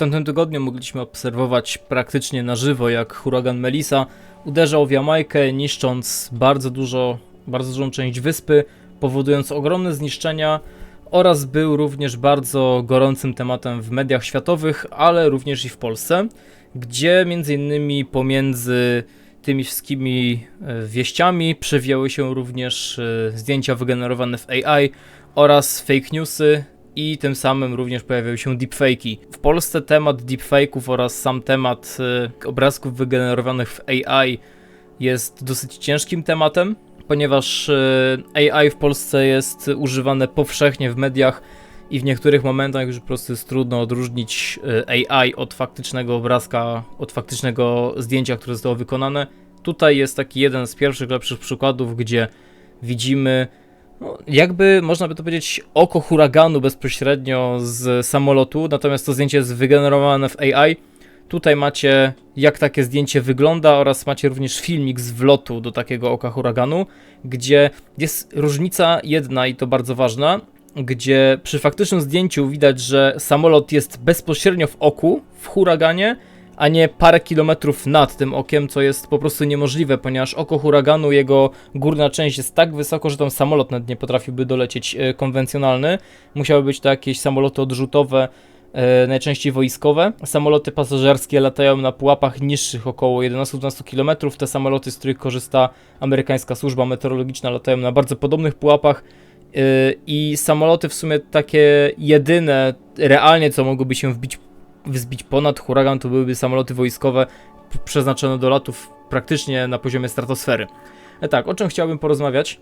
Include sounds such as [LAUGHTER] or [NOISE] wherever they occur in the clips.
tamtym tygodniu mogliśmy obserwować praktycznie na żywo, jak huragan Melissa uderzał w Jamajkę, niszcząc bardzo dużo, bardzo dużą część wyspy, powodując ogromne zniszczenia oraz był również bardzo gorącym tematem w mediach światowych, ale również i w Polsce, gdzie między innymi pomiędzy tymi wszystkimi e, wieściami przewijały się również e, zdjęcia wygenerowane w AI oraz fake newsy i tym samym również pojawiały się deepfake'i. W Polsce temat deepfake'ów oraz sam temat e, obrazków wygenerowanych w AI jest dosyć ciężkim tematem, ponieważ e, AI w Polsce jest używane powszechnie w mediach i w niektórych momentach już po prostu jest trudno odróżnić e, AI od faktycznego obrazka, od faktycznego zdjęcia, które zostało wykonane. Tutaj jest taki jeden z pierwszych lepszych przykładów, gdzie widzimy no, jakby można by to powiedzieć oko huraganu bezpośrednio z samolotu, natomiast to zdjęcie jest wygenerowane w AI. Tutaj macie jak takie zdjęcie wygląda oraz macie również filmik z wlotu do takiego oka huraganu, gdzie jest różnica jedna i to bardzo ważna, gdzie przy faktycznym zdjęciu widać, że samolot jest bezpośrednio w oku, w huraganie, a nie parę kilometrów nad tym okiem, co jest po prostu niemożliwe, ponieważ oko huraganu, jego górna część jest tak wysoko, że tam samolot nawet nie potrafiłby dolecieć e, konwencjonalny. Musiały być to jakieś samoloty odrzutowe, e, najczęściej wojskowe. Samoloty pasażerskie latają na pułapach niższych, około 11-12 km. Te samoloty, z których korzysta amerykańska służba meteorologiczna, latają na bardzo podobnych pułapach. e, I samoloty w sumie takie jedyne, realnie co mogłyby się wbić wzbić ponad huragan, to byłyby samoloty wojskowe przeznaczone do latów praktycznie na poziomie stratosfery. E tak, o czym chciałbym porozmawiać,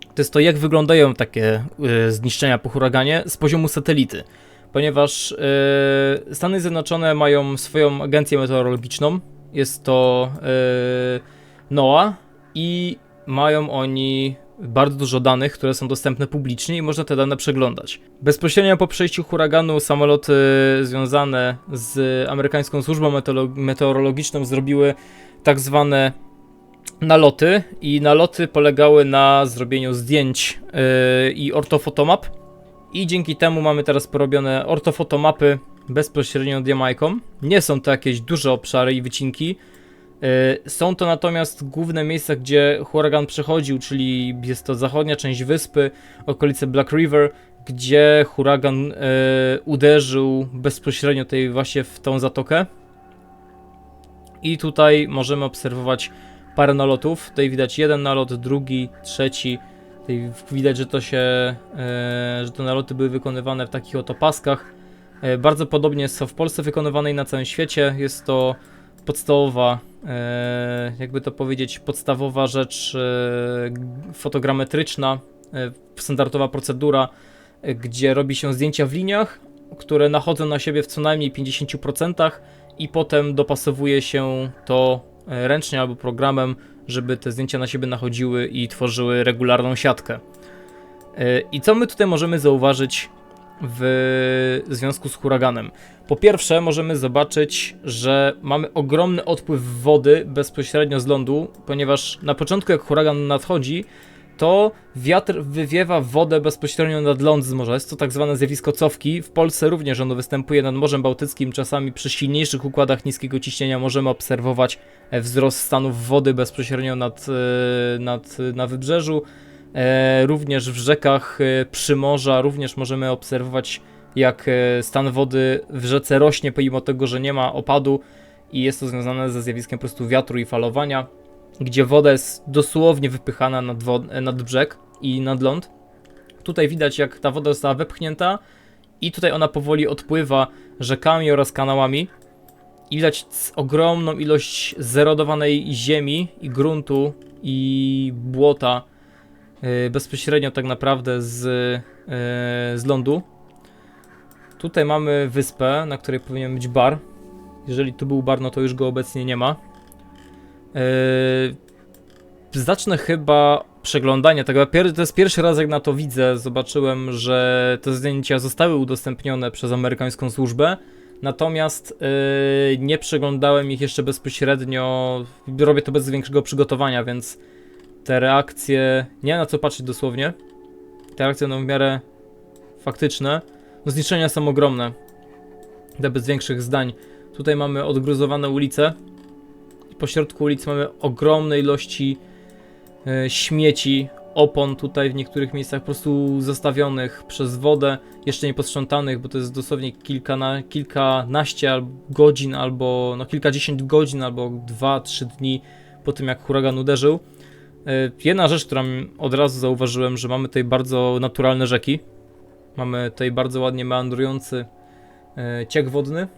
to jest to, jak wyglądają takie y, zniszczenia po huraganie z poziomu satelity. Ponieważ y, Stany Zjednoczone mają swoją agencję meteorologiczną, jest to y, NOAA i mają oni bardzo dużo danych, które są dostępne publicznie i można te dane przeglądać. Bezpośrednio po przejściu huraganu samoloty związane z amerykańską służbą meteorolo- meteorologiczną zrobiły tak zwane naloty i naloty polegały na zrobieniu zdjęć yy, i ortofotomap i dzięki temu mamy teraz porobione ortofotomapy bezpośrednio Jamajką. Nie są to jakieś duże obszary i wycinki, Y, Są to natomiast główne miejsca, gdzie huragan przechodził, czyli jest to zachodnia część wyspy, okolice Black River, gdzie huragan y, uderzył bezpośrednio tutaj właśnie w tą zatokę. I tutaj możemy obserwować parę nalotów. Tutaj widać jeden nalot, drugi, trzeci. Tutaj widać, że to się, y, że te naloty były wykonywane w takich oto paskach. Bardzo podobnie jest to w Polsce wykonywane i na całym świecie. Jest to podstawowa, e, jakby to powiedzieć, podstawowa rzecz e, fotogrametryczna, e, standardowa procedura, e, gdzie robi się zdjęcia w liniach, które nachodzą na siebie w co najmniej 50% i potem dopasowuje się to e, ręcznie albo programem, żeby te zdjęcia na siebie nachodziły i tworzyły regularną siatkę. E, I co my tutaj możemy zauważyć w związku z huraganem? Po pierwsze, możemy zobaczyć, że mamy ogromny odpływ wody bezpośrednio z lądu, ponieważ na początku, jak huragan nadchodzi, to wiatr wywiewa wodę bezpośrednio nad ląd z morza. Jest to tak zwane zjawisko cofki. W Polsce również ono występuje nad Morzem Bałtyckim. Czasami przy silniejszych układach niskiego ciśnienia możemy obserwować wzrost stanów wody bezpośrednio nad, e, nad, na wybrzeżu. E, Również w rzekach e, przymorza również możemy obserwować jak e, stan wody w rzece rośnie pomimo tego, że nie ma opadu i jest to związane ze zjawiskiem po prostu wiatru i falowania, gdzie woda jest dosłownie wypychana nad, nad brzeg i nad ląd. Tutaj widać jak ta woda została wepchnięta i tutaj ona powoli odpływa rzekami oraz kanałami. I widać ogromną ilość zerodowanej ziemi i gruntu i błota bezpośrednio tak naprawdę z, e, z lądu. Tutaj mamy wyspę, na której powinien być bar. Jeżeli tu był bar, no to już go obecnie nie ma. Yy, zacznę chyba przeglądanie tego. To jest pierwszy raz, jak na to widzę. Zobaczyłem, że te zdjęcia zostały udostępnione przez amerykańską służbę. Natomiast nie przeglądałem ich jeszcze bezpośrednio. Robię to bez większego przygotowania, więc te reakcje. Nie na co patrzeć dosłownie. Te reakcje no w miarę faktyczne. No zniszczenia są ogromne. Te bez większych zdań. Tutaj mamy odgruzowane ulice. Po środku ulic mamy ogromne ilości e, śmieci, opon tutaj w niektórych miejscach po prostu zostawionych przez wodę, jeszcze nie posprzątanych, bo to jest dosłownie kilkana, kilkanaście godzin albo no kilkadziesiąt godzin albo dwa, trzy dni po tym jak huragan uderzył. E, Jedna rzecz, którą od razu zauważyłem, że mamy tutaj bardzo naturalne rzeki. Mamy tutaj bardzo ładnie meandrujący e, ciek wodny,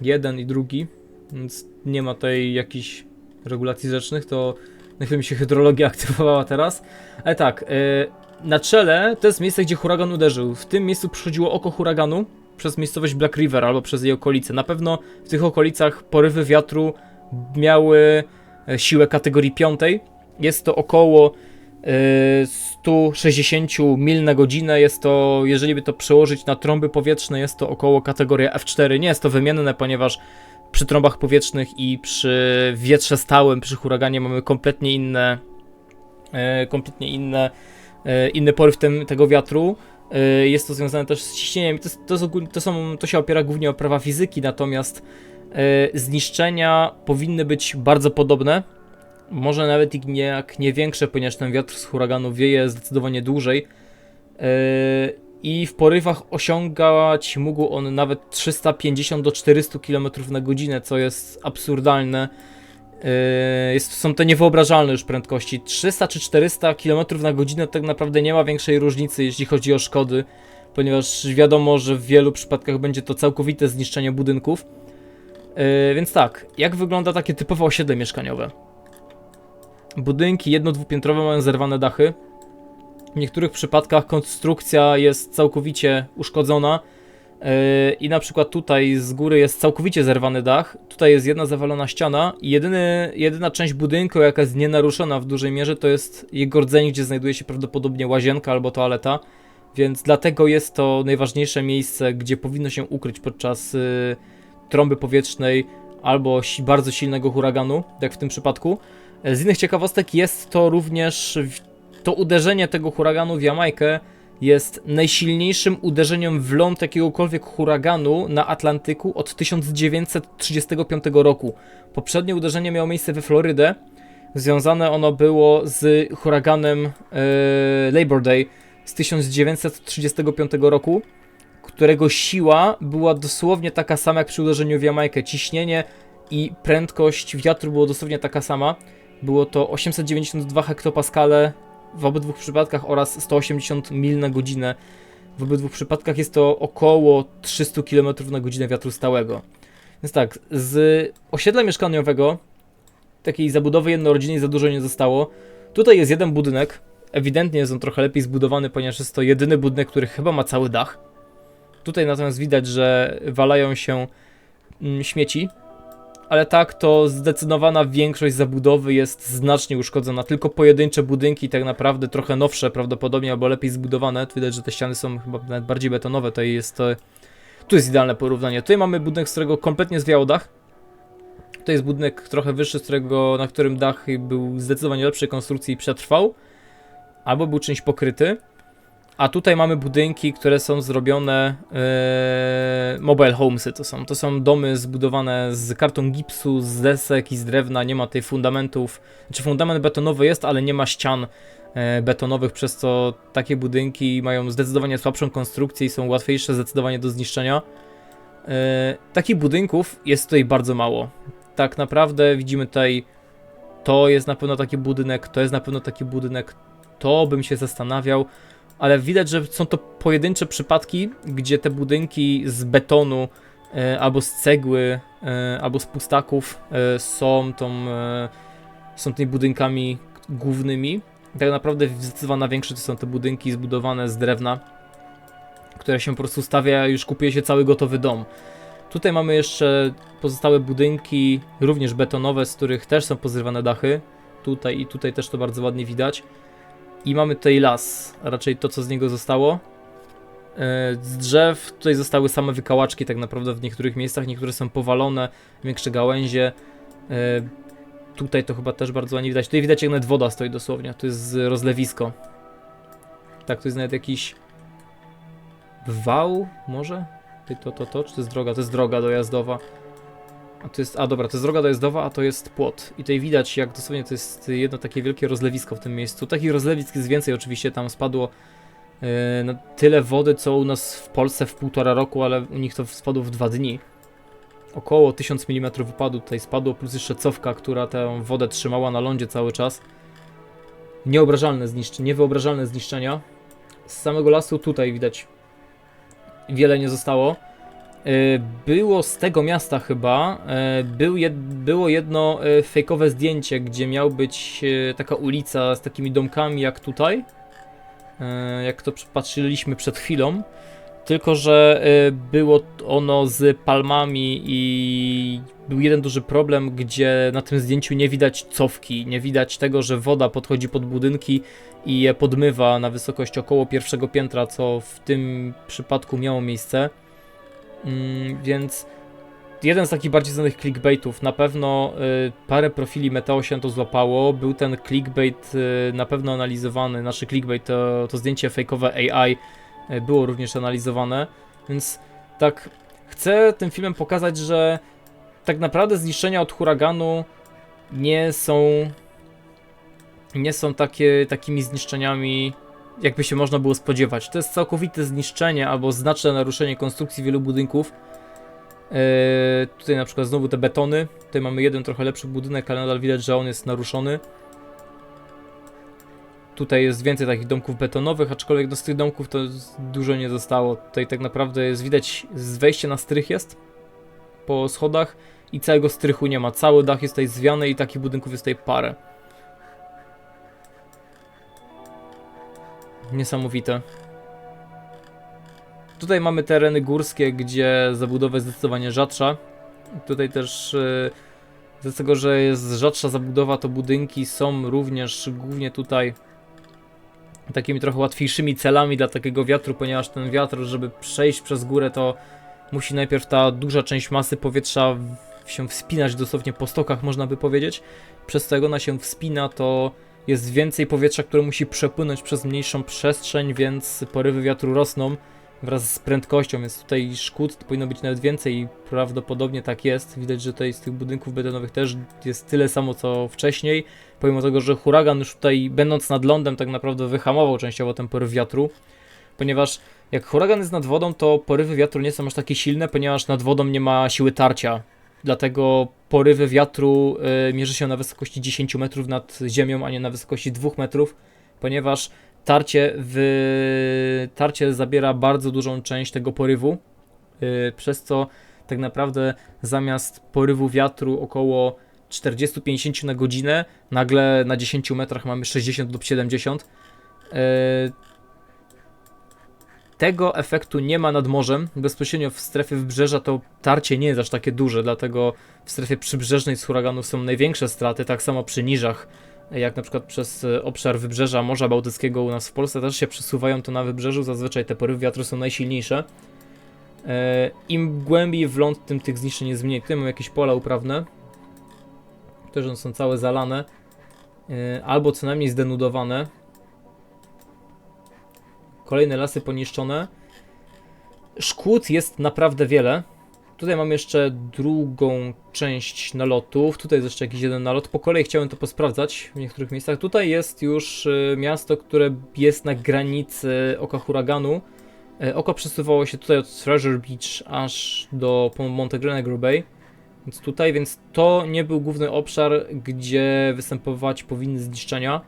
jeden i drugi, więc nie ma tutaj jakichś regulacji rzecznych, to na chwilę mi się hydrologia [LAUGHS] aktywowała teraz. Ale tak, e, na czele to jest miejsce, gdzie huragan uderzył. W tym miejscu przychodziło oko huraganu przez miejscowość Black River albo przez jej okolice. Na pewno w tych okolicach porywy wiatru miały e, siłę kategorii piątej. Jest to około e, 160 mil na godzinę. Jest to, jeżeli by to przełożyć na trąby powietrzne, jest to około kategoria F4. Nie jest to wymienne, ponieważ przy trąbach powietrznych i przy wietrze stałym, przy huraganie mamy kompletnie inne, e, kompletnie inne, e, inny poryw tem, tego wiatru. Jest to związane też z ciśnieniem. To, to, to, są, to się opiera głównie o prawa fizyki, natomiast zniszczenia powinny być bardzo podobne. Może nawet i nie, jak nie większe, ponieważ ten wiatr z huraganu wieje zdecydowanie dłużej. E, I w porywach osiągać mógł on nawet 350 do 400 km na godzinę, co jest absurdalne. Yy, Jest, są to niewyobrażalne już prędkości. 300 czy 400 km na godzinę tak naprawdę nie ma większej różnicy, jeśli chodzi o szkody, ponieważ wiadomo, że w wielu przypadkach będzie to całkowite zniszczenie budynków. Yy, Więc tak, jak wygląda takie typowe osiedle mieszkaniowe? Budynki jedno-dwupiętrowe mają zerwane dachy. W niektórych przypadkach konstrukcja jest całkowicie uszkodzona. Yy, I na przykład tutaj z góry jest całkowicie zerwany dach, tutaj jest jedna zawalona ściana i jedyny, jedyna część budynku, jaka jest nienaruszona w dużej mierze, to jest jego rdzeń, gdzie znajduje się prawdopodobnie łazienka albo toaleta, więc dlatego jest to najważniejsze miejsce, gdzie powinno się ukryć podczas yy, trąby powietrznej albo bardzo silnego huraganu, jak w tym przypadku. Z innych ciekawostek jest to również to uderzenie tego huraganu w Jamajkę jest najsilniejszym uderzeniem w ląd jakiegokolwiek huraganu na Atlantyku od 1935 roku. Poprzednie uderzenie miało miejsce we Florydę. Związane ono było z huraganem e, Labor Day z 1935 roku, którego siła była dosłownie taka sama jak przy uderzeniu w Jamajkę. Ciśnienie i prędkość wiatru było dosłownie taka sama. Było to 892 hektopaskale w obydwu przypadkach oraz 180 mil na godzinę. W obydwu przypadkach jest to około 300 km na godzinę wiatru stałego. Więc tak, z osiedla mieszkaniowego, takiej zabudowy jednorodzinnej za dużo nie zostało. Tutaj jest jeden budynek. Ewidentnie jest on trochę lepiej zbudowany, ponieważ jest to jedyny budynek, który chyba ma cały dach. Tutaj natomiast widać, że walają się mm, śmieci, ale tak to zdecydowana większość zabudowy jest znacznie uszkodzona. Tylko pojedyncze budynki, tak naprawdę trochę nowsze prawdopodobnie, albo lepiej zbudowane. Widać, że te ściany są chyba nawet bardziej betonowe. To jest, e, tu jest idealne porównanie. Tutaj mamy budynek, z którego kompletnie zwiał dach. To jest budynek trochę wyższy, z którego, na którym dach był zdecydowanie lepszej konstrukcji i przetrwał. Albo był czymś pokryty. A tutaj mamy budynki, które są zrobione e, mobile homesy to są. To są domy zbudowane z karton gipsu, z desek i z drewna, nie ma tej fundamentów. Znaczy fundament betonowy jest, ale nie ma ścian e, betonowych, przez co takie budynki mają zdecydowanie słabszą konstrukcję i są łatwiejsze zdecydowanie do zniszczenia. E, takich budynków jest tutaj bardzo mało. Tak naprawdę widzimy tutaj to jest na pewno taki budynek, to jest na pewno taki budynek, to bym się zastanawiał, ale widać, że są to pojedyncze przypadki, gdzie te budynki z betonu e, albo z cegły, e, albo z pustaków e, są tą, są tymi budynkami głównymi. Tak naprawdę zdecydowana większość to są te budynki zbudowane z drewna, które się po prostu stawia, już kupuje się cały gotowy dom. Tutaj mamy jeszcze pozostałe budynki, również betonowe, z których też są pozrywane dachy. Tutaj i tutaj też to bardzo ładnie widać. I mamy tutaj las, a raczej to, co z niego zostało. E, Z drzew tutaj zostały same wykałaczki, tak naprawdę w niektórych miejscach, niektóre są powalone, większe gałęzie. E, Tutaj to chyba też bardzo ładnie widać. Tutaj widać, jak nawet woda stoi dosłownie. To jest rozlewisko. Tak, to jest nawet jakiś wał, może? Ty To, to, to, czy to jest droga? To jest droga dojazdowa. To jest, a dobra, to jest droga dojazdowa, a to jest płot. I tutaj widać, jak dosłownie to jest jedno takie wielkie rozlewisko w tym miejscu. Takich rozlewisk jest więcej oczywiście, tam spadło yy, no, tyle wody, co u nas w Polsce w półtora roku, ale u nich to spadło w dwa dni. Około 1000 mm wypadu tutaj spadło, plus jeszcze cofka, która tę wodę trzymała na lądzie cały czas. Nieobrażalne zniszczenia, niewyobrażalne zniszczenia. Z samego lasu tutaj widać wiele nie zostało. Y, Było z tego miasta chyba, y, był jed, było jedno y, fejkowe zdjęcie, gdzie miał być taka ulica z takimi domkami jak tutaj, jak to patrzyliśmy przed chwilą, tylko że było ono z palmami i był jeden duży problem, gdzie na tym zdjęciu nie widać cofki, nie widać tego, że woda podchodzi pod budynki i je podmywa na wysokość około pierwszego piętra, co w tym przypadku miało miejsce. Mm, więc jeden z takich bardziej znanych clickbaitów, na pewno y, parę profili Meteo się to złapało. Był ten clickbait y, na pewno analizowany, naszy clickbait to, to zdjęcie fejkowe AI y, było również analizowane, więc tak chcę tym filmem pokazać, że tak naprawdę zniszczenia od huraganu nie są nie są takie, takimi zniszczeniami jakby się można było spodziewać. To jest całkowite zniszczenie albo znaczne naruszenie konstrukcji wielu budynków. Eee, tutaj na przykład znowu te betony. Tutaj mamy jeden trochę lepszy budynek, ale nadal widać, że on jest naruszony. Tutaj jest więcej takich domków betonowych, aczkolwiek do z tych domków to dużo nie zostało. Tutaj tak naprawdę jest widać, wejście na strych jest po schodach i całego strychu nie ma. Cały dach jest tutaj zwiany i takich budynków jest tutaj parę. Niesamowite. Tutaj mamy tereny górskie, gdzie zabudowa jest zdecydowanie rzadsza. Tutaj też yy, z tego, że jest rzadsza zabudowa, to budynki są również głównie tutaj takimi trochę łatwiejszymi celami dla takiego wiatru, ponieważ ten wiatr, żeby przejść przez górę, to musi najpierw ta duża część masy powietrza się wspinać dosłownie po stokach, można by powiedzieć. Przez to jak ona się wspina, to jest więcej powietrza, które musi przepłynąć przez mniejszą przestrzeń, więc porywy wiatru rosną wraz z prędkością, więc tutaj szkód powinno być nawet więcej i prawdopodobnie tak jest. Widać, że tutaj z tych budynków betonowych też jest tyle samo co wcześniej, pomimo tego, że huragan już tutaj będąc nad lądem tak naprawdę wyhamował częściowo ten poryw wiatru, ponieważ jak huragan jest nad wodą, to porywy wiatru nie są aż takie silne, ponieważ nad wodą nie ma siły tarcia. Dlatego porywy wiatru y, mierzy się na wysokości 10 metrów nad ziemią, a nie na wysokości 2 metrów, ponieważ tarcie, w, tarcie zabiera bardzo dużą część tego porywu, y, przez co tak naprawdę zamiast porywu wiatru około 40-50 na godzinę, nagle na 10 metrach mamy 60 lub 70. Tego efektu nie ma nad morzem. Bezpośrednio w strefie wybrzeża to tarcie nie jest aż takie duże, dlatego w strefie przybrzeżnej z huraganów są największe straty, tak samo przy niżach, jak na przykład przez e, obszar wybrzeża Morza Bałtyckiego u nas w Polsce też się przesuwają to na wybrzeżu, zazwyczaj te porywy wiatru są najsilniejsze. E, Im głębiej w ląd, tym tych zniszczeń jest mniej. Tutaj mamy jakieś pola uprawne, też one są całe zalane, e, albo co najmniej zdenudowane. Kolejne lasy poniszczone. Szkód jest naprawdę wiele. Tutaj mam jeszcze drugą część nalotów. Tutaj jest jeszcze jakiś jeden nalot. Po kolei chciałem to posprawdzać w niektórych miejscach. Tutaj jest już y, miasto, które jest na granicy oka huraganu. E, Oko przesuwało się tutaj od Treasure Beach aż do Montenegro Bay. Więc tutaj, więc to nie był główny obszar, gdzie występować powinny zniszczenia.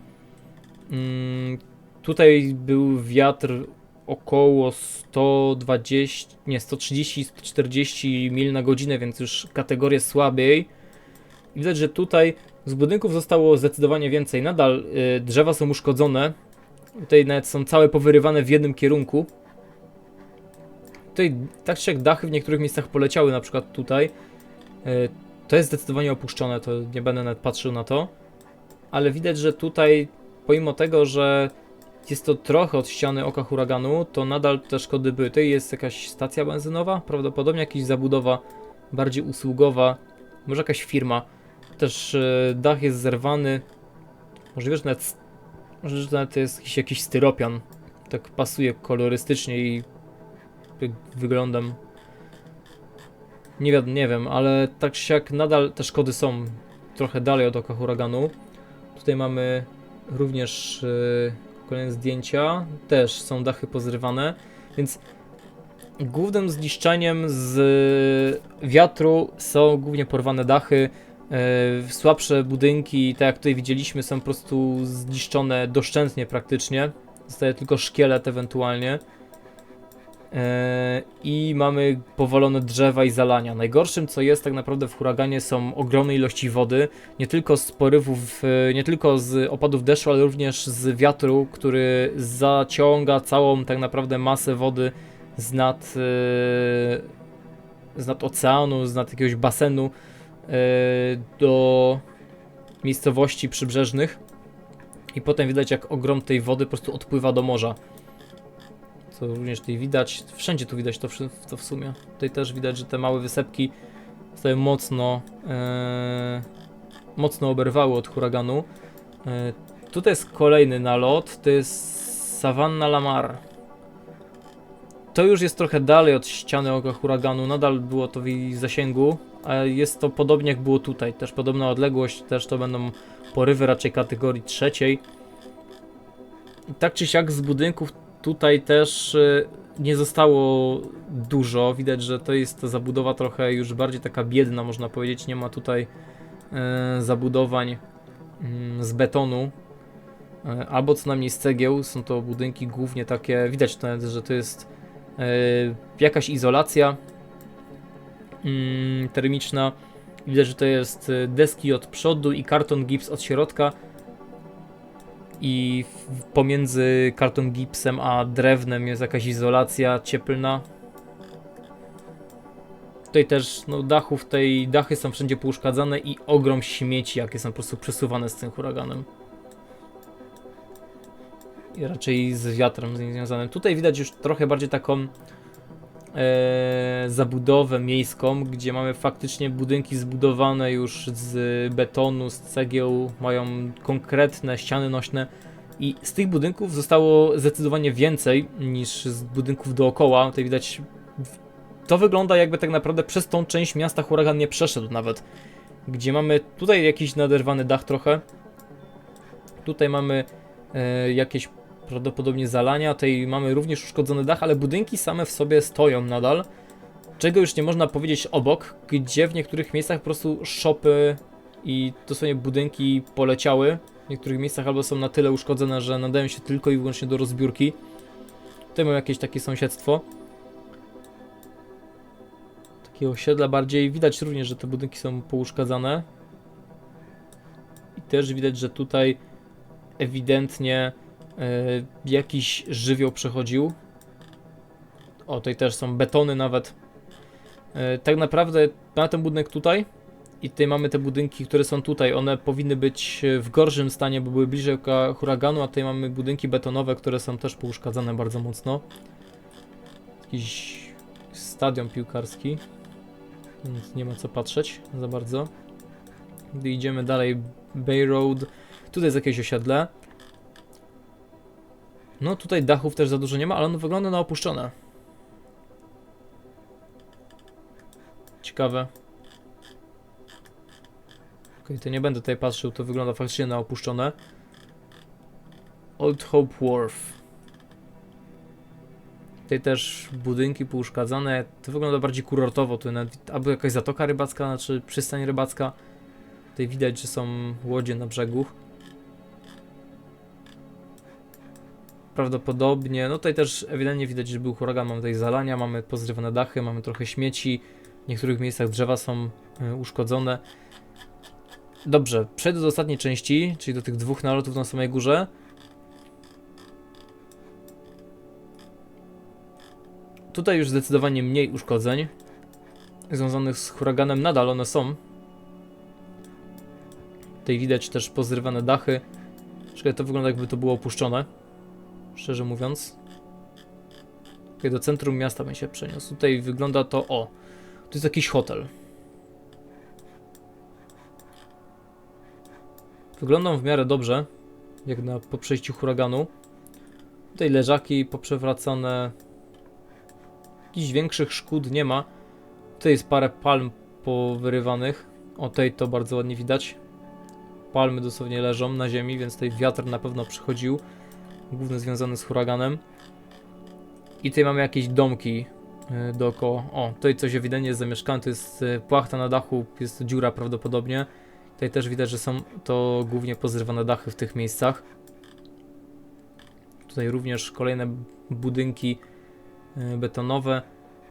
Tutaj był wiatr około 120, nie 130-140 mil na godzinę, więc już kategorię słabiej. Widać, że tutaj z budynków zostało zdecydowanie więcej. Nadal y, drzewa są uszkodzone. Tutaj nawet są całe powyrywane w jednym kierunku. Tutaj tak czy jak dachy w niektórych miejscach poleciały, na przykład tutaj. Y, to jest zdecydowanie opuszczone, to nie będę nawet patrzył na to. Ale widać, że tutaj, pomimo tego, że jest to trochę od ściany oka huraganu, to nadal te szkody były. Tutaj jest jakaś stacja benzynowa, prawdopodobnie jakaś zabudowa bardziej usługowa, może jakaś firma. Też e, dach jest zerwany. Możliwe, że nawet, może, że nawet jest jakiś, jakiś styropian. Tak pasuje kolorystycznie i tak wyglądem. Nie wiem, nie wiem, ale tak czy siak nadal te szkody są trochę dalej od oka huraganu. Tutaj mamy również yy, kolejne zdjęcia, też są dachy pozrywane, więc głównym zniszczeniem z wiatru są głównie porwane dachy. yy, Słabsze budynki, tak jak tutaj widzieliśmy, są po prostu zniszczone doszczętnie praktycznie. Zostaje tylko szkielet ewentualnie. E, I mamy powalone drzewa i zalania. Najgorszym, co jest tak naprawdę w huraganie, są ogromne ilości wody. Nie tylko z porywów, e, nie tylko z opadów deszczu, ale również z wiatru, który zaciąga całą tak naprawdę masę wody z nad, e, z nad oceanu, z nad jakiegoś basenu do miejscowości przybrzeżnych. I potem widać, jak ogrom tej wody po prostu odpływa do morza. Co również tutaj widać. Wszędzie tu widać to, to w sumie. Tutaj też widać, że te małe wysepki zostały mocno, e, mocno oberwały od huraganu. E, tutaj jest kolejny nalot. To jest Savannah Lamar. To już jest trochę dalej od ściany oka huraganu. Nadal było to w jej zasięgu. A jest to podobnie jak było tutaj. Też podobna odległość. Też to będą porywy raczej kategorii trzeciej. I tak czy siak z budynków tutaj też y, nie zostało dużo. Widać, że to jest ta zabudowa trochę już bardziej taka biedna, można powiedzieć. Nie ma tutaj y, zabudowań mm, z betonu. y, Albo co najmniej z cegieł. Są to budynki głównie takie. Widać nawet, że to jest jakaś izolacja mm, termiczna. Widać, że to jest deski od przodu i karton gips od środka. I pomiędzy karton gipsem a drewnem jest jakaś izolacja cieplna. Tutaj też no, dachów, tej dachy są wszędzie pouszkadzane i ogrom śmieci, jakie są po prostu przesuwane z tym huraganem. I raczej z wiatrem związanym. Tutaj widać już trochę bardziej taką zabudowę miejską, gdzie mamy faktycznie budynki zbudowane już z betonu, z cegieł, mają konkretne ściany nośne i z tych budynków zostało zdecydowanie więcej niż z budynków dookoła. Tutaj widać, to wygląda jakby tak naprawdę przez tą część miasta huragan nie przeszedł nawet. Gdzie mamy tutaj jakiś naderwany dach trochę. Tutaj mamy e, jakieś prawdopodobnie zalania, tutaj mamy również uszkodzony dach, ale budynki same w sobie stoją nadal. Czego już nie można powiedzieć obok, gdzie w niektórych miejscach po prostu szopy i dosłownie budynki poleciały. W niektórych miejscach albo są na tyle uszkodzone, że nadają się tylko i wyłącznie do rozbiórki. Tutaj mamy jakieś takie sąsiedztwo. Takie osiedla bardziej. Widać również, że te budynki są pouszkadzane. I też widać, że tutaj ewidentnie jakiś żywioł przechodził. O, tutaj też są betony nawet. E, tak naprawdę na ten budynek tutaj i tutaj mamy te budynki, które są tutaj. One powinny być e, w gorszym stanie, bo były bliżej huraganu, a tutaj mamy budynki betonowe, które są też pouszkadzane bardzo mocno. Jakiś stadion piłkarski. Więc nie ma co patrzeć za bardzo. Gdy idziemy dalej, Bay Road. Tutaj jest jakieś osiedle. No tutaj dachów też za dużo nie ma, ale ono wygląda na opuszczone. Ciekawe. Okej, to nie będę tutaj patrzył, to wygląda faktycznie na opuszczone. Old Hope Wharf. Tutaj też budynki pouszkadzane. To wygląda bardziej kurortowo. Tu nawet albo jakaś zatoka rybacka, znaczy przystań rybacka. Tutaj widać, że są łodzie na brzegu. Prawdopodobnie, no tutaj też ewidentnie widać, że był huragan, mamy tutaj zalania, mamy pozrywane dachy, mamy trochę śmieci. W niektórych miejscach drzewa są y, uszkodzone. Dobrze, przejdę do ostatniej części, czyli do tych dwóch nalotów na samej górze. Tutaj już zdecydowanie mniej uszkodzeń związanych z huraganem, nadal one są. Tutaj widać też pozrywane dachy. Czekaj, to wygląda jakby to było opuszczone, szczerze mówiąc. Okay, do centrum miasta bym się przeniósł. Tutaj wygląda to, o, to jest jakiś hotel. Wyglądam w miarę dobrze, jak na po przejściu huraganu. Tutaj leżaki poprzewracane. Jakichś większych szkód nie ma. Tutaj jest parę palm powyrywanych. O tej to bardzo ładnie widać. Palmy dosłownie leżą na ziemi, więc tutaj wiatr na pewno przychodził. Główny związany z huraganem. I tutaj mamy jakieś domki y, dookoła. O, tutaj coś ewidentnie jest zamieszkane. To jest y, płachta na dachu, jest to dziura prawdopodobnie. Tutaj też widać, że są to głównie pozrywane dachy w tych miejscach. Tutaj również kolejne budynki y, betonowe.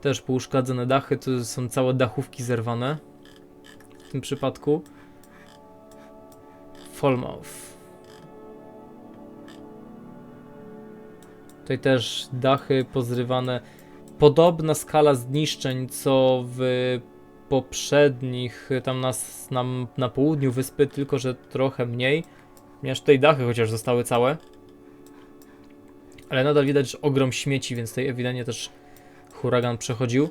Też pouszkadzone dachy, to są całe dachówki zerwane. W tym przypadku. Falmouth. Tutaj też dachy pozrywane. Podobna skala zniszczeń co w poprzednich, tam na, s- na, na południu wyspy, tylko że trochę mniej. Ponieważ tutaj dachy chociaż zostały całe. Ale nadal widać że ogrom śmieci, więc tutaj ewidentnie też huragan przechodził.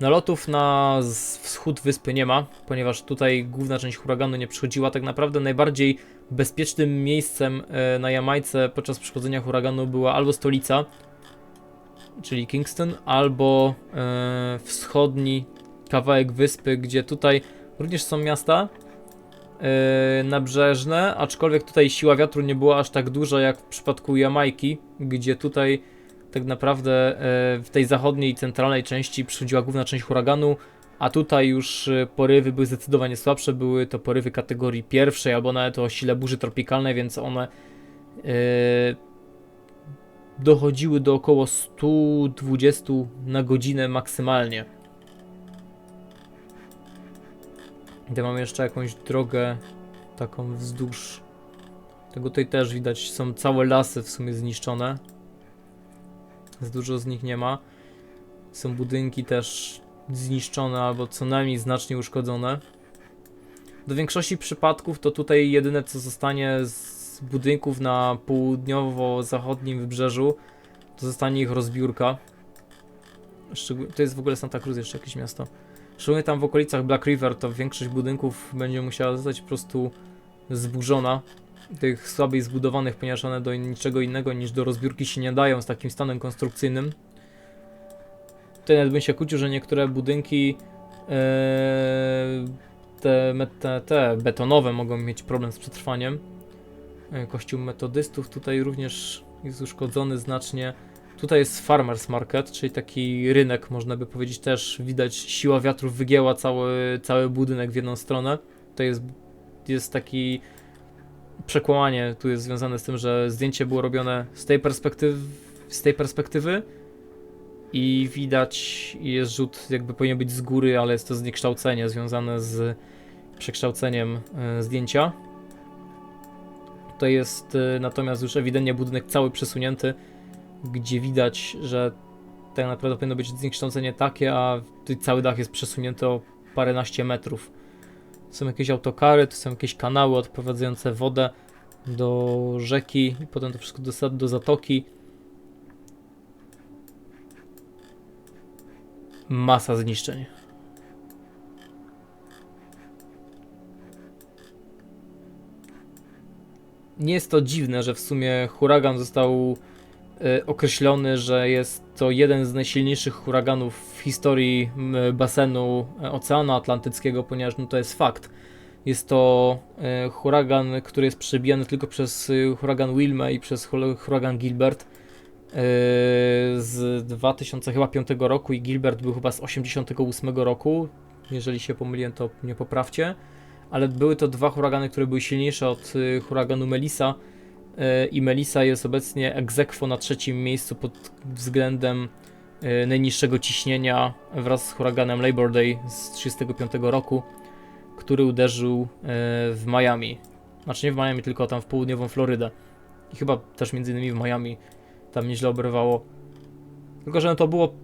Nalotów na wschód wyspy nie ma, ponieważ tutaj główna część huraganu nie przychodziła. Tak naprawdę najbardziej bezpiecznym miejscem e, na Jamajce podczas przychodzenia huraganu była albo stolica, czyli Kingston, albo e, wschodni kawałek wyspy, gdzie tutaj również są miasta e, nabrzeżne, aczkolwiek tutaj siła wiatru nie była aż tak duża jak w przypadku Jamajki, gdzie tutaj tak naprawdę e, w tej zachodniej i centralnej części przychodziła główna część huraganu, a tutaj już e, porywy były zdecydowanie słabsze, były to porywy kategorii pierwszej albo nawet o sile burzy tropikalnej, więc one e, dochodziły do około 120 na godzinę maksymalnie. Gdy mamy jeszcze jakąś drogę taką wzdłuż tego tutaj też widać, są całe lasy w sumie zniszczone. Dużo z nich nie ma. Są budynki też zniszczone albo co najmniej znacznie uszkodzone. Do większości przypadków to tutaj jedyne co zostanie z budynków na południowo-zachodnim wybrzeżu to zostanie ich rozbiórka. To jest w ogóle Santa Cruz jeszcze jakieś miasto. Szczególnie tam w okolicach Black River to większość budynków będzie musiała zostać po prostu zburzona tych słabiej zbudowanych, ponieważ one do niczego innego niż do rozbiórki się nie dają z takim stanem konstrukcyjnym. Tutaj nawet bym się kłócił, że niektóre budynki e, te, te, te betonowe mogą mieć problem z przetrwaniem. E, Kościół metodystów tutaj również jest uszkodzony znacznie. Tutaj jest Farmers Market, czyli taki rynek, można by powiedzieć też. Widać, siła wiatrów wygięła cały, cały budynek w jedną stronę. To jest, jest taki przekłamanie tu jest związane z tym, że zdjęcie było robione z tej perspektywy, z tej perspektywy i widać jest rzut jakby powinien być z góry, ale jest to zniekształcenie związane z przekształceniem e, zdjęcia. To jest e, natomiast już ewidentnie budynek cały przesunięty, gdzie widać, że tak naprawdę powinno być zniekształcenie takie, a tutaj cały dach jest przesunięty o paręnaście metrów. Są jakieś autokary, tu są jakieś kanały odprowadzające wodę do rzeki i potem to wszystko do, do zatoki. Masa zniszczeń. Nie jest to dziwne, że w sumie huragan został określony, że jest to jeden z najsilniejszych huraganów w historii basenu e, Oceanu Atlantyckiego, ponieważ no, to jest fakt. Jest to e, huragan, który jest przebijany tylko przez e, huragan Wilma i przez huragan Gilbert e, z 2005 roku i Gilbert był chyba z 88 roku. Jeżeli się pomyliłem, to mnie poprawcie. Ale były to dwa huragany, które były silniejsze od e, huraganu Melissa e, i Melissa jest obecnie aequo na trzecim miejscu pod względem e, najniższego ciśnienia wraz z huraganem Labor Day z 35 roku, który uderzył e, w Miami. Znaczy nie w Miami, tylko tam w południową Florydę. I chyba też między innymi w Miami tam nieźle obrywało. Tylko, że no to było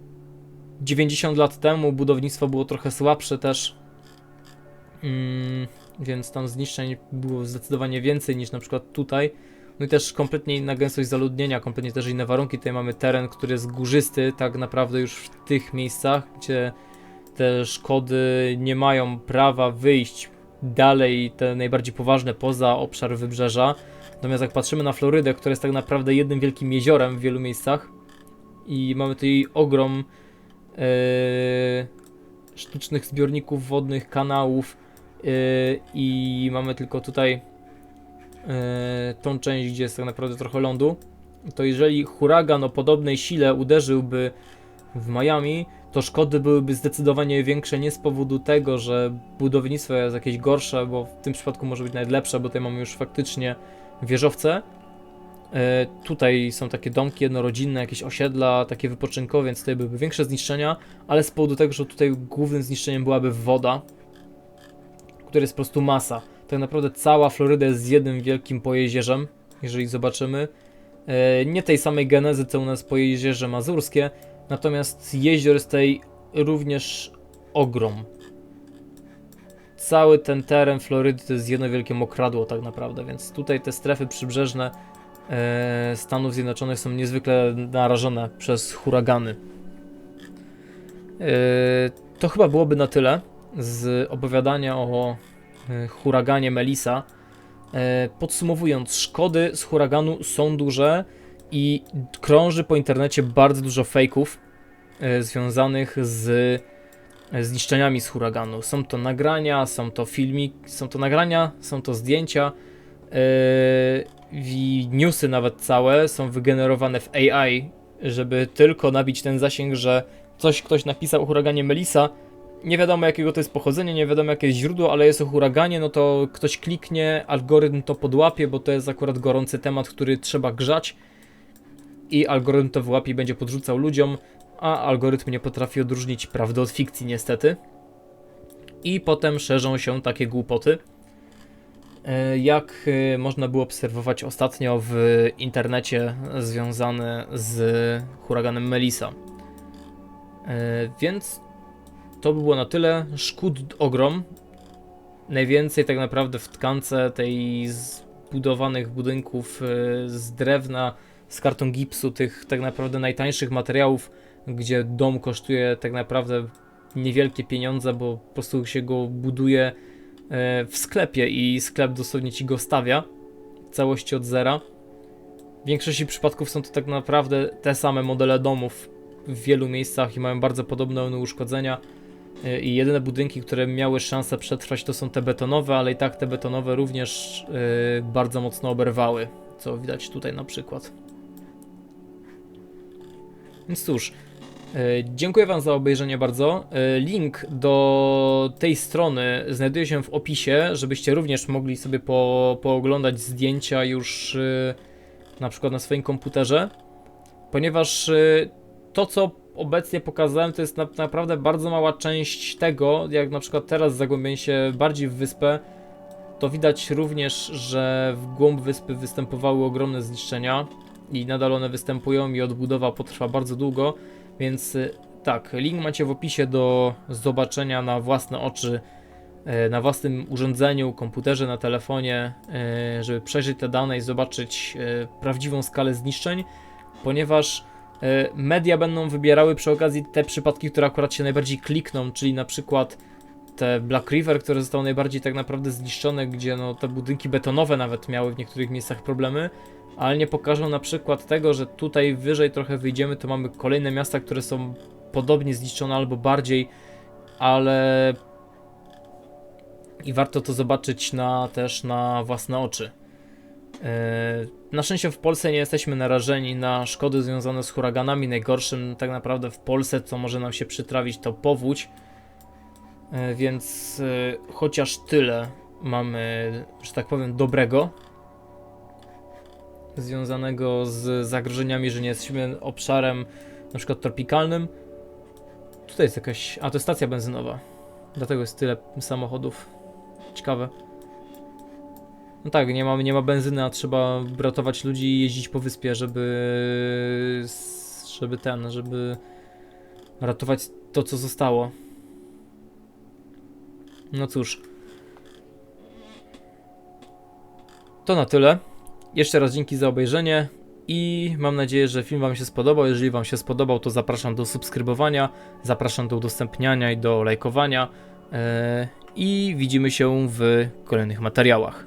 90 lat temu, budownictwo było trochę słabsze też. Mm, więc tam zniszczeń było zdecydowanie więcej niż na przykład tutaj. No i też kompletnie inna gęstość zaludnienia, kompletnie też inne warunki. Tutaj mamy teren, który jest górzysty, tak naprawdę już w tych miejscach, gdzie te szkody nie mają prawa wyjść dalej, te najbardziej poważne poza obszar wybrzeża. Natomiast jak patrzymy na Florydę, która jest tak naprawdę jednym wielkim jeziorem w wielu miejscach i mamy tutaj ogrom e, sztucznych zbiorników wodnych, kanałów yy, i mamy tylko tutaj yy, tą część, gdzie jest tak naprawdę trochę lądu, to jeżeli huragan o podobnej sile uderzyłby w Miami, to szkody byłyby zdecydowanie większe nie z powodu tego, że budownictwo jest jakieś gorsze, bo w tym przypadku może być nawet lepsze, bo tutaj mamy już faktycznie wieżowce. E, tutaj są takie domki jednorodzinne, jakieś osiedla, takie wypoczynkowe, więc tutaj byłyby większe zniszczenia, ale z powodu tego, że tutaj głównym zniszczeniem byłaby woda, która jest po prostu masa. Tak naprawdę cała Floryda jest jednym wielkim pojezierzem, jeżeli zobaczymy. E, nie tej samej genezy, co u nas pojezierze mazurskie, natomiast jezior jest tutaj również ogrom. Cały ten teren Florydy to jest jedno wielkie mokradło tak naprawdę, więc tutaj te strefy przybrzeżne e, Stanów Zjednoczonych są niezwykle narażone przez huragany. E, to chyba byłoby na tyle z opowiadania o huraganie Melisa. E, Podsumowując, szkody z huraganu są duże i krąży po internecie bardzo dużo fejków e, związanych z e, zniszczeniami z huraganu. Są to nagrania, są to filmiki, są to nagrania, są to zdjęcia. e, I newsy nawet całe są wygenerowane w AI, żeby tylko nabić ten zasięg, że coś ktoś napisał o huraganie Melisa. Nie wiadomo jakiego to jest pochodzenie, nie wiadomo jakie jest źródło, ale jest o huraganie, no to ktoś kliknie, algorytm to podłapie, bo to jest akurat gorący temat, który trzeba grzać i algorytm to wyłapie i będzie podrzucał ludziom, a algorytm nie potrafi odróżnić prawdy od fikcji niestety. I potem szerzą się takie głupoty. E, Jak e, można było obserwować ostatnio w internecie związane z huraganem Melisa. E, Więc to by było na tyle. Szkód ogrom. Najwięcej tak naprawdę w tkance tej zbudowanych budynków e, z drewna, z karton gipsu, tych tak naprawdę najtańszych materiałów, gdzie dom kosztuje tak naprawdę niewielkie pieniądze, bo po prostu się go buduje e, w sklepie i sklep dosłownie ci go stawia w całości od zera. W większości przypadków są to tak naprawdę te same modele domów w wielu miejscach i mają bardzo podobne uszkodzenia. E, I jedyne budynki, które miały szansę przetrwać, to są te betonowe, ale i tak te betonowe również e, bardzo mocno oberwały, co widać tutaj na przykład. Więc cóż, e, dziękuję Wam za obejrzenie bardzo. Link do tej strony znajduje się w opisie, żebyście również mogli sobie po, pooglądać zdjęcia już na przykład na swoim komputerze, ponieważ to, co obecnie pokazałem, to jest na, naprawdę bardzo mała część tego, jak na przykład teraz zagłębię się bardziej w wyspę, to widać również, że w głąb wyspy występowały ogromne zniszczenia i nadal one występują i odbudowa potrwa bardzo długo, więc y, tak, link macie w opisie do zobaczenia na własne oczy, e, na własnym urządzeniu, komputerze, na telefonie, e, żeby przejrzeć te dane i zobaczyć e, prawdziwą skalę zniszczeń, ponieważ media będą wybierały przy okazji te przypadki, które akurat się najbardziej klikną, czyli na przykład te Black River, które zostało najbardziej tak naprawdę zniszczone, gdzie no, te budynki betonowe nawet miały w niektórych miejscach problemy, ale nie pokażą na przykład tego, że tutaj wyżej trochę wyjdziemy, to mamy kolejne miasta, które są podobnie zniszczone albo bardziej, ale i warto to zobaczyć na, też na własne oczy. Yy, Na szczęście w Polsce nie jesteśmy narażeni na szkody związane z huraganami. Najgorszym tak naprawdę w Polsce, co może nam się przytrafić, to powódź. Yy, Więc yy, chociaż tyle mamy, że tak powiem, dobrego związanego z zagrożeniami, że nie jesteśmy obszarem na przykład tropikalnym. Tutaj jest jakaś. A to jest stacja benzynowa. Dlatego jest tyle samochodów. Ciekawe. No tak, nie ma, nie ma benzyny, a trzeba ratować ludzi i jeździć po wyspie, żeby. żeby ten, żeby ratować to, co zostało. No cóż. To na tyle. Jeszcze raz dzięki za obejrzenie i mam nadzieję, że film Wam się spodobał. Jeżeli Wam się spodobał, to zapraszam do subskrybowania, zapraszam do udostępniania i do lajkowania. e, I widzimy się w kolejnych materiałach.